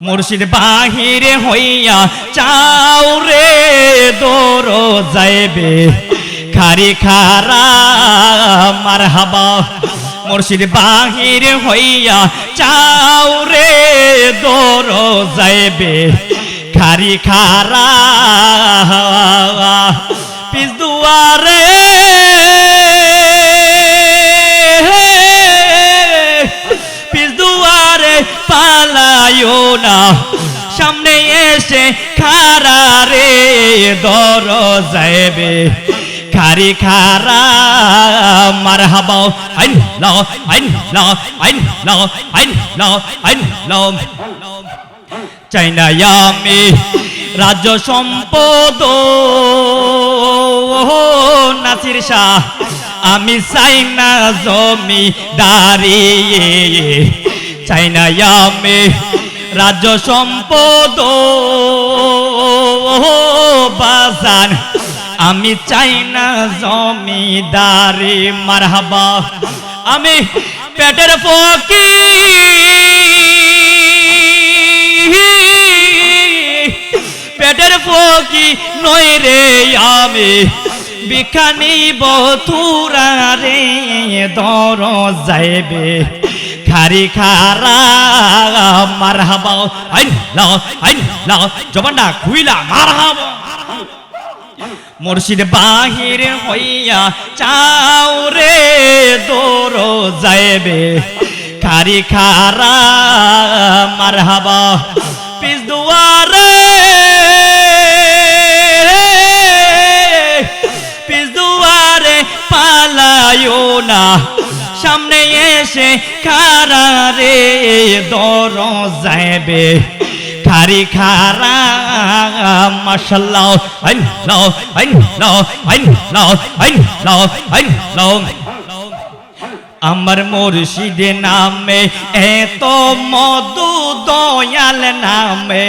মুর্শিদ বাহিরে হইয়া চাও রে দোর যাইবে খারি খারা মার হাবা মুর্শিদ বাহিরে হইয়া চাও রে দোর যাইবে খারি খারা, পিস দুয়ারে পালায়ো না। সামনে এসে খারা রে দর যাইবে খারি খারা মার হাবাও আইন লাও আইন লাও আইন লাও আইন লাও আইন লাও চাই আমি রাজ্য সম্পদ। নাসির শাহ, আমি চাই না জমি দাঁড়িয়ে চাই না আমি রাজ্য সম্পদ বাজান আমি চাই না জমিদারি, মারহাবা। আমি পেটের ফকি পেটের ফকি নই রে আমি। বিখানি বথুরা রে দর যাইবে খারি খারা মার হাবা আইন লাও আইন লাও জবানটা খুইলা মুর্শিদ বাহির হইয়া চাও রে দোর যাইবে খারি খারা মার এসে খারা দর যাইবে খারি খারা, মাশাল্লাহ আমার মুর্শিদ নামে, এত মধু দয়াল নামে,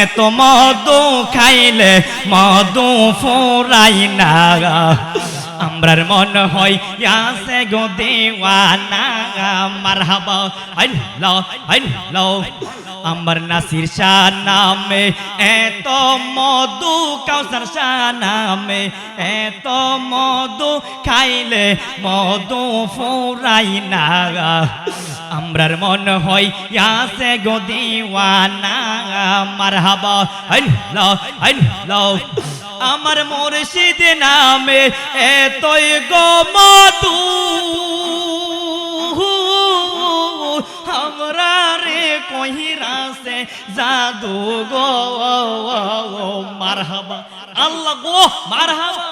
এত মধু খাইলে মধু ফোরাই না। আমরার মন হয় ইয়াসে গো দেওয়ানা, মারহাবা আইন লাও আমার নাসির শাহ নামে এত মধু, কাউসার শাহ নামে এত মধু খাইলে মধু ফুরাই না। আমরার মন হয় ইয়াসে গো দিওয়ানা, মারহাবা আইন লাও আমার মুর্শিদ নামে এতই গোমাতু আমরা রে কহিরা সে জাদু গো। মারহাবা। আল্লাহ গো, মারহাবা।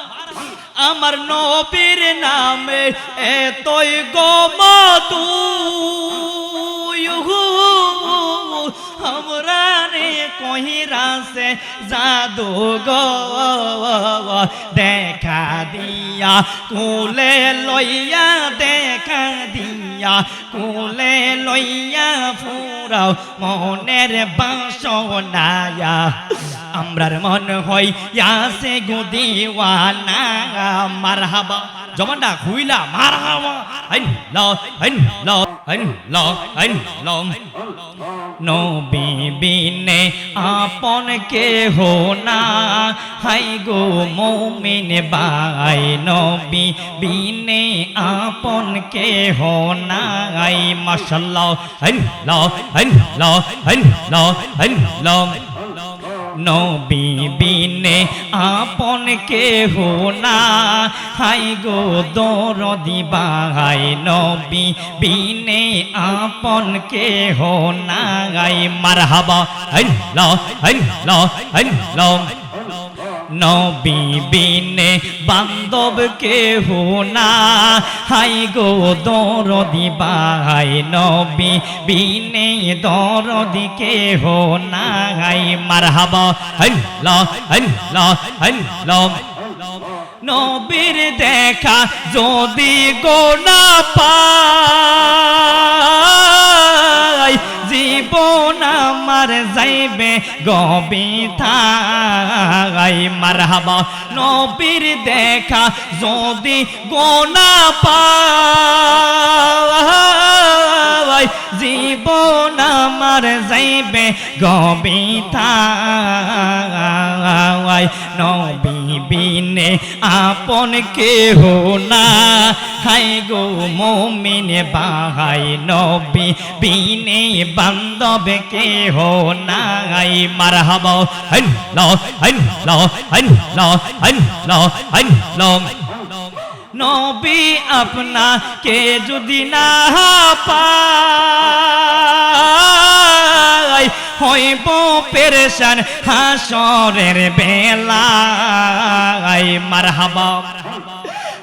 আমার নবীর নামে এতই গোমাতু রে কহিরা সে জাদু গো, দেখা দিয়া, কুলে লইয়া দেখা দিয়া, কুলে লইয়া ফুরাও মনের বাসনায়া। আমরার মন হই ইয়াসে গুদিওয়ানা মারহাবা। জমানটা খুইলা, মারহাবা। আইন ল আইন ল আইন ল আইন ল নবী আপন কে হো না হাই গো মৌমিন বাই নবী বিনে আপন কে হো না আই মশাল্লাহ আইন ল আইন ল নবী বিনে আপন কে হো না। হাই গো দর দিবাই নবী বিনে আপন কে হো না। গাই মারহাবা হাই ল হাই ল হাই ল নবী বিনে কে হো না। হাই গো দরদি বাই নবী বিনে দরদি হো না। হাই, মারহাবা, হাই, ল হাই ল, হাই নবীর দেখা যদি গো না পাই জীবন আমার যাইবে গবিতাই মারহাবা নবীর দেখা যদি গোনা পাই আয় জীবন আমার যাইবে গবিতায়। নবী বিনে আপন কেহ না। হাই গো মমিন বাহাই নবী বিনে বান্ধব কেহ নাই। মারহাব হন ল হন ল হন ল হন ল হন ল নবী আপনাকে যদি না পাই হইব পেরেশান হাসরের বেলায়। মারহাবা।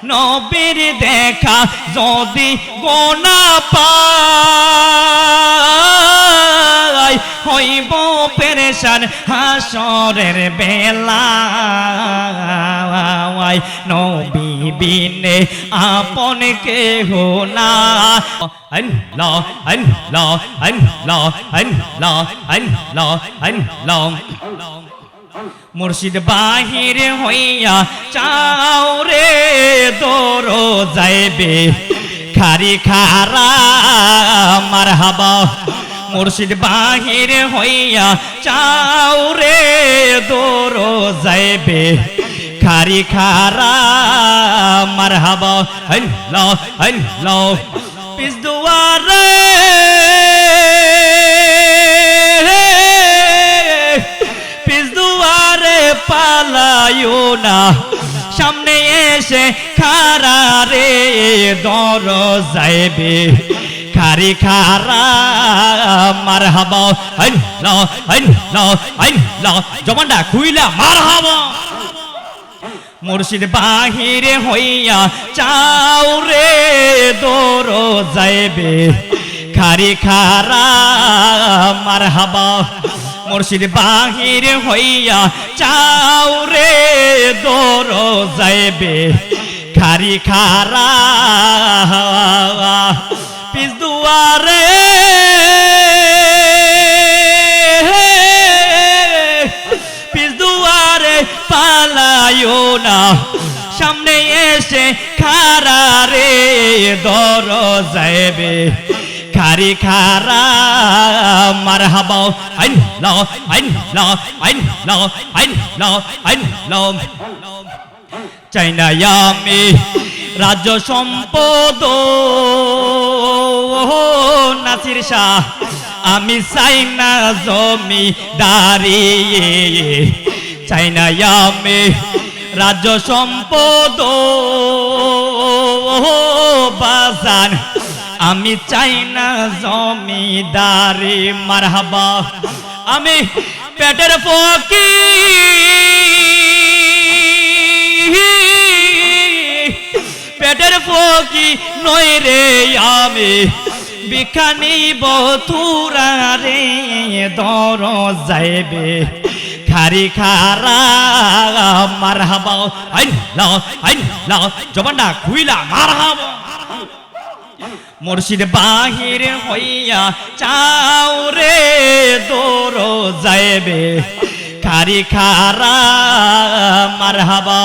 নবীর দেখা যদি গোনা পাই হইব পেরেশান হাসরের বেলায়। নবী বিনে আপন না। ল হন ল মুর্শিদ বাহির হইয়া চাও রে দোরো যাইবে খারি খারা, মারহাবা। মুর্শিদ বাহির হইয়া চাও রে দোরো যাইবে খারি খারা, মারহাবা হন ল হন ল পিস দুয়ারে পিস দুয়ারে পালায়ো না। সামনে এসে খারা রে দর যাইবে খারি খারা মার হাবা হন ল হন ল হন ল জবানটা খুইলা মার হাবা মুর্শিদ বাহিরে হইয়া চাও রে দোর যাইবে খারি খারা মার হাবা মুর্শিদ বাহির হইয়া চাও রে দোর যাইবে খারি খারা পিস দুয়ারে। পিস দুয়ারে পালায়ো না। সামনে এসে খারা রে দর যাইবে খারি খারা মার হাবা আইন ল আইন ল আইন ল আইন ল আইন ল চাই না আমি রাজ্য সম্পদ। নাসির শাহ, আমি চাই না জমি দাঁড়িয়ে চাই না আমি রাজ্য সম্পদ। বাজান, আমি চাই না জমিদারি। মারহাবা, আমি পেটের ফকি পেটের ফকি নই রে আমি। বিখানি বথুরা রে দর যাইবে। খারি খারা মার হাবা আইন ল আইন ল জবানটা খুইলা মার হাবা মুর্শিদ বাহির হইয়া চাও রে দোর যাইবে। খারি খারা মার হাবা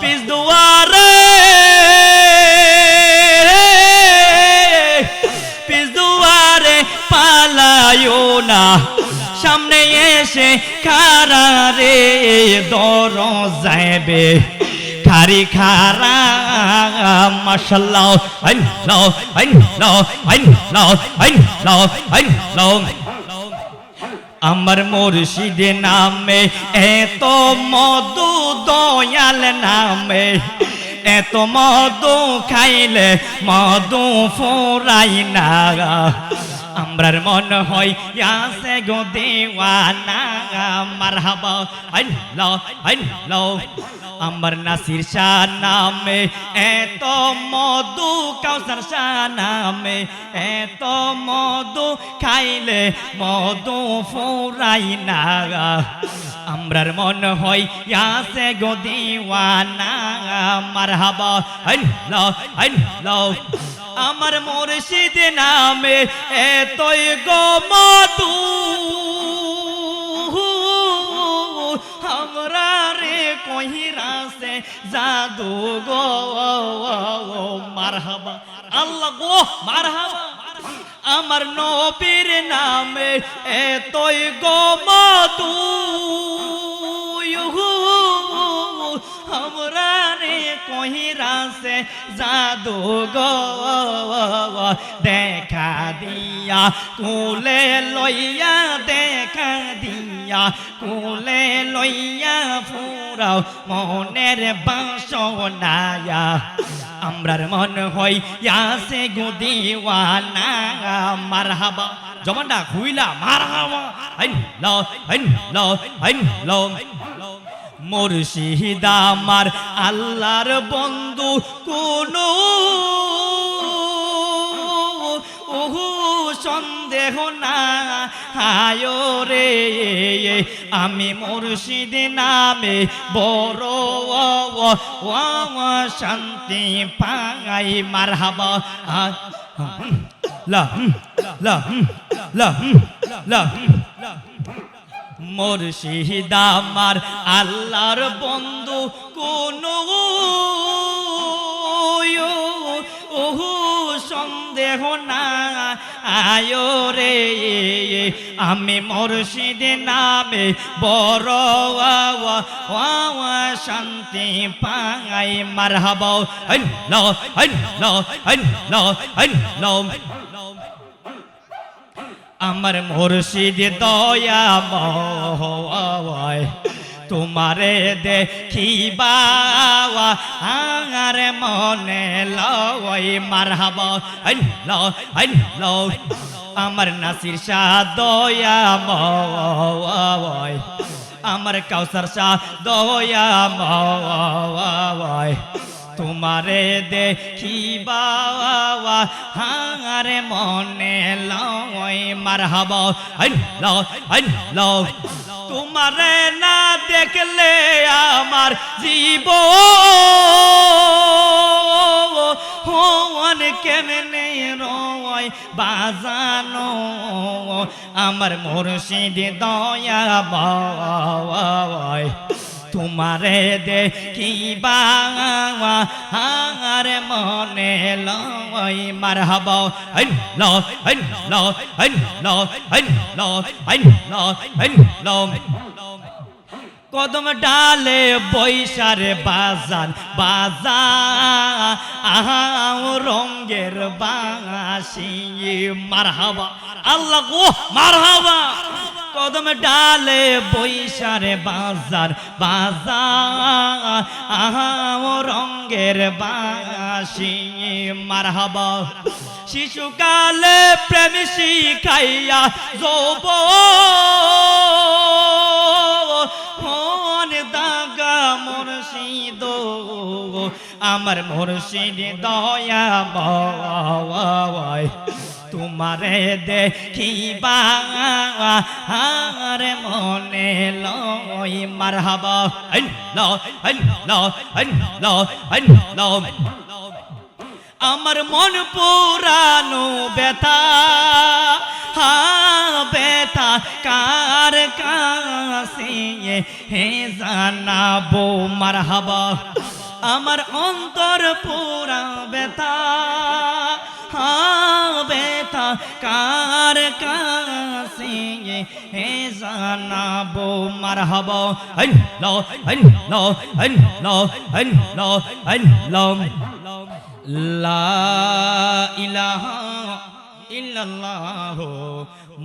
পিস দুয়ারে পালায়ো না। সামনে এসে খারা রে দর যাইবে খারি খারা মাশাল্লাহ আমার মুর্শিদ নামে, এত মধু দয়াল নামে, এত মধু খাইলে মধু ফোরাই না। আমরার মন হয় ইয়াসে গো দেওয়ানা, মারহাবা লাও আমার নাসির শাহ নামে এত মধু কাউসার শাহ নামে এত মধু খাইলে মধু ফুরাই না। আমরার মন হয় ইয়াসে গো দিওয়ানা, মারহাবা আইন লাও আমার মুর্শিদ নামে এতই গমতু। আমরা রে কহিরাসে জাদু গো। মারহাবা। আল্লাহ গো, মারহাবা। আমার নবীর নামে এতই গমতু। রে কহিরাসে জাদু গো, দেখা দিয়া, কুলে লইয়া দেখা দিয়া, কুলে লইয়া ফুরাও মনের বাসনায়া। আমরার মন হই ইয়াসে গুদিওয়ানা মারহাবা। জমানটা খুইলা, মারহাবা। আইন ল আইন ল আইন ল মুর্শিদ আমার আল্লাহর বন্ধু কোন সন্দেহ না হায় রে আমি মুর্শিদ নামে বড় শান্তি পাই মারহাবা লা লা লা লা মুর্শিদ আমার আল্লাহর বন্ধু কোন সন্দেহ না, আয় রে। আমি মুর্শিদ নামে বড় শান্তি পাই। মারহাব আইন ল আইন ল আইন ল আইন ল আমার মুর্শিদ দয়া ময় তোমারে দেখিবা আর মনে লয় মারহাব। আমার নাসির শাহ দয়া ময় আমার কাউসার শাহ দয়া ময় তোমারে দেখিবা হারে মনে লয় মারহাব। তোমারে না দেখলে আমার জীব হন কেমনে রয় বাজানো? আমার মুর্শিদ দয়া বয় তোমারে দেখিবা, হার মনে লয় মারহাব। আইন ল কদম ডালে বৈশারে বাজার আহাও রঙ্গের বাসি মারহাবা। আল্লাহ গো, মারহাবা। কদম ডালে বৈশারে বাজার বাজার আহাও রঙ্গের বাসি মারহাবা। শিশুকালে প্রেম শিখাইয়া যৌব। আমার মুর্শিদ দয়া বয় তোমারে দেখিবা আর মনে লয় মারহাবা। ল আমার মন পুরানো ব্যথা, হা কার কাছে হে জানাব মারহাবা। আমার অন্তর পুরা ব্যথা কার কাছে হে জানাব মারহাবা? আইন ল আইন ল আইন ল আইন ল আইন ল। লা ইলাহা ইল্লাল্লাহ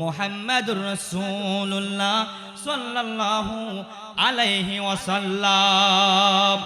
মুহাম্মাদুর রাসূলুল্লাহ সাল্লাল্লাহু আলাইহি ওয়াসাল্লাম।